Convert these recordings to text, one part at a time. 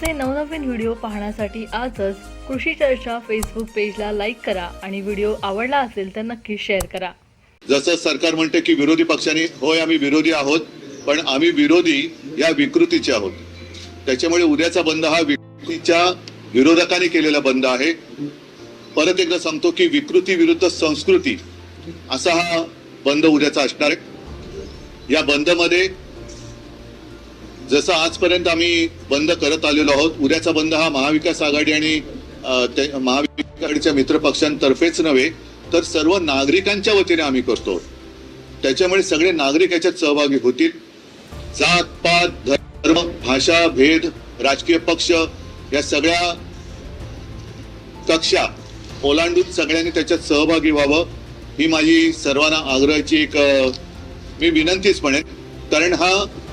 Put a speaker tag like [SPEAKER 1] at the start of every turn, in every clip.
[SPEAKER 1] आमचे नवनवीन व्हिडिओ पाहण्यासाठी आजच कृषी चर्चा फेसबुक पेजला लाईक करा आणि व्हिडिओ आवडला असेल तर नक्की शेअर करा.
[SPEAKER 2] जसं सरकार म्हणते की विरोधी पक्षांनी होय आम्ही विरोधी आहोत पण आम्ही विरोधी या विकृतीचे आहोत. त्याच्यामुळे उद्याचा बंद हा विकृतीच्या विरोधकांनी केलेला बंद आहे. परत एकदा सांगतो की विकृती विरुद्ध संस्कृती असा हा बंद उद्याचा असणार आहे. या बंदमध्ये जसं आजपर्यंत आम्ही बंद करत आलेलो आहोत उद्याचा बंद हा महाविकास आघाडी आणि अ, महाविकास आघाडीच्या मित्र पक्षांतर्फेच नव्हे तर सर्व नागरिकांच्या वतीने आम्ही करतो. त्याच्यामुळे सगळे नागरिक याच्यात सहभागी होतील. जात पात धर्म भाषा भेद राजकीय पक्ष या सगळ्या कक्षा ओलांडून सगळ्यांनी त्याच्यात सहभागी व्हावं ही माझी सर्वांना आग्रहाची एक मी विनंतीच म्हणेन. कारण हा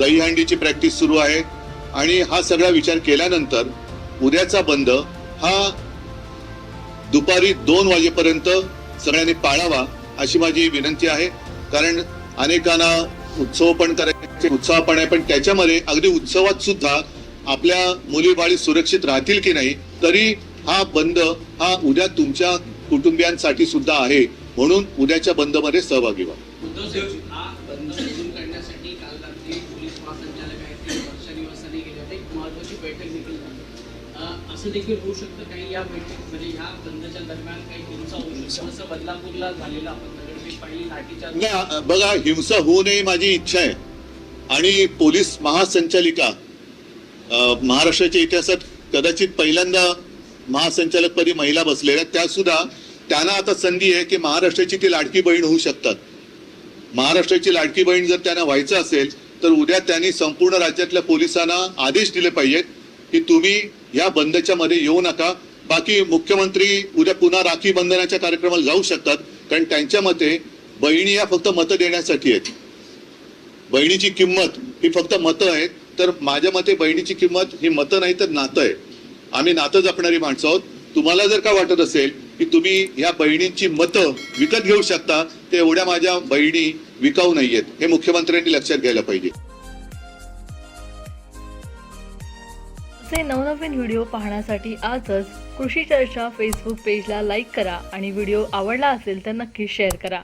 [SPEAKER 2] दहीहंडीची प्रॅक्टिस सुरू आहे. आणि हा सगळा विचार केल्यानंतर उद्याचा बंद हा दुपारी दोन वाजेपर्यंत सगळ्यांनी पाळावा अशी माझी विनंती आहे. कारण अनेकांना उत्सव पण करायचे उत्साह पण आहे. पण त्याच्यामध्ये अगदी उत्सवात सुद्धा आपल्या मुली बाळी सुरक्षित राहतील की नाही तरी हा बंद हा उद्या तुमच्या कुटुंबियांसाठी सुद्धा आहे. म्हणून उद्याच्या बंदमध्ये सहभागी व्हा.
[SPEAKER 3] हा महासंचालक आहेत ते वर्षा निवासाने गेले होते एक महत्वाची बैठक देखील झाली. असं देखील होऊ शकतं काही या बैठकीमध्ये ह्या बंदच्या दरम्यान काही हिंसा होऊ शकतं. जसं बदलापूरला झालेलं आपण दगडफेक पाहिली
[SPEAKER 2] बघा हिंसा होऊ नये माझी इच्छा आहे. आणि पोलीस महासंचालिका महाराष्ट्राच्या इतिहासात कदाचित पहिल्यांदा महासंचालक पदी महिला बसलेल्या त्या सुद्धा त्यांना आता संधी आहे की महाराष्ट्राची ती लाडकी बहीण होऊ शकतात. महाराष्ट्राची लाडकी बहीण जर त्यांना व्हायचं असेल तर उद्या त्यांनी संपूर्ण राज्यातल्या पोलिसांना आदेश दिले पाहिजेत की तुम्ही या बंदच्या मध्ये येऊ नका. बाकी मुख्यमंत्री उद्या पुन्हा राखी बंधनाच्या कार्यक्रमाला जाऊ शकतात. कारण त्यांच्या मते बहिणी या फक्त मतं देण्यासाठी आहेत. बहिणीची किंमत ही फक्त मतं आहेत. तर माझ्या मते बहिणीची किंमत ही मतं नाही तर नातं आहे. आम्ही नातं जपणारी माणसं आहोत. तुम्हाला जर का वाटत असेल की तुम्ही या बहिणींची मतं विकत घेऊ शकता ते एवढ्या माझ्या बहिणी विकाऊ नाहीयेत. हे मुख्यमंत्र्यांनी लक्षात घ्यायला पाहिजे.
[SPEAKER 1] असे नवनवीन व्हिडिओ पाहण्यासाठी आजच कृषी चर्चा फेसबुक पेजला लाईक करा आणि व्हिडिओ आवडला असेल तर नक्की शेअर करा.